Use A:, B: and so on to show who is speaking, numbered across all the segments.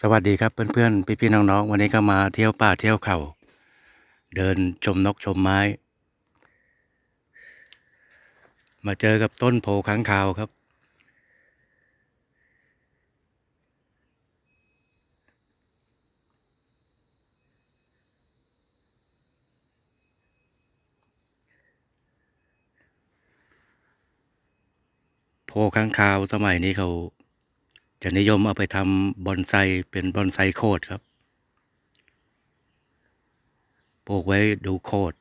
A: สวัสดีครับเพื่อนๆ พี่ๆน้องๆ วันนี้ก็มาเที่ยวป่าเที่ยวเขาเดินชมนกชมไม้ มาเจอกับต้นโพค้างคาวครับ โพค้างคาวสมัยนี้เขา จะนิยมเอาไปทำบอนไซเป็นบอนไซโคดครับ ปลูกไว้ดูโคด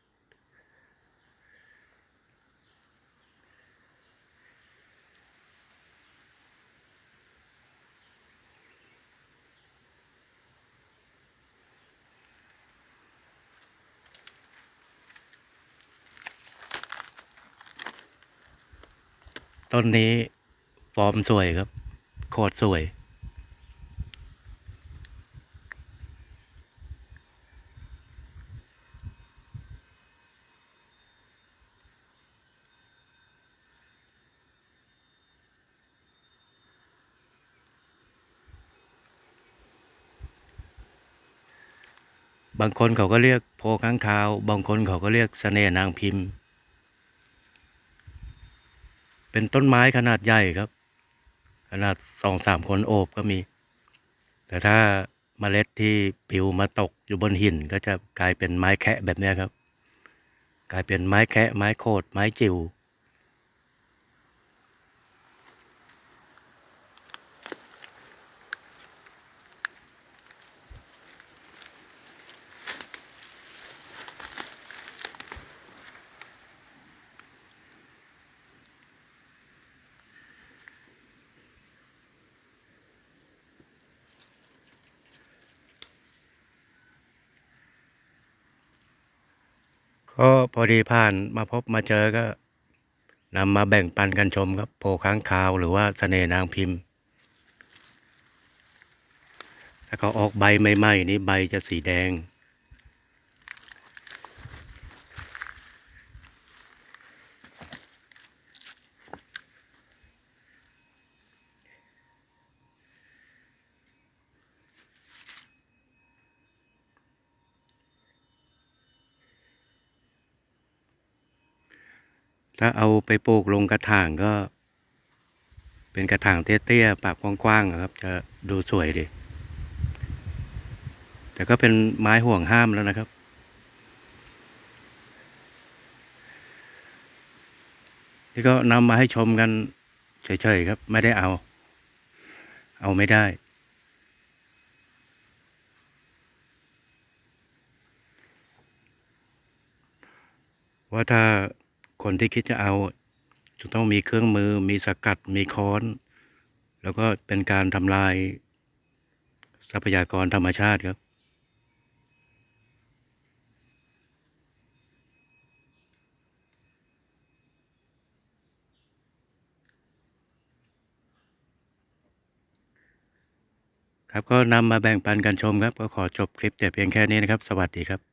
A: ต้นนี้ฟอร์มสวยครับ โคตรสวย บางคนเขาก็เรียกโพค้างคาว บางคนเขาก็เรียกเสน่ห์นางพิมพ์ เป็นต้นไม้ขนาดใหญ่ครับ ขนาดสองสามคนโอบก็มี แต่ถ้าเมล็ดที่ปิวมาตกอยู่บนหินก็จะกลายเป็นไม้แคะแบบนี้ครับ กลายเป็นไม้แคะไม้โคดไม้จิว๋ว ก็พอดีผ่านมาพบมาเจอก็นำมาแบ่งปันกันชมครับโพค้างคาวหรือว่าเสน่นางพิมพ์ถ้าเขาออกใบใหม่ๆนี้ใบจะสีแดง ถ้าเอาไปปลูกลงกระถางก็ เป็นกระถางเตี้ยๆปากกว้างๆครับ จะดูสวยดีแต่ก็เป็นไม้ห่วงห้ามแล้วนะครับ นี่ก็นำมาให้ชมกันเฉยๆครับ ไม่ได้เอา เอาไม่ได้ ว่าถ้า คนที่คิดจะเอา จะต้องมีเครื่องมือ มีสกัด มีค้อน แล้วก็เป็นการทำลาย ทรัพยากรธรรมชาติครับ ครับก็นำมาแบ่งปันกันชมครับ ก็ขอจบคลิปแต่เพียงแค่นี้นะครับ สวัสดีครับ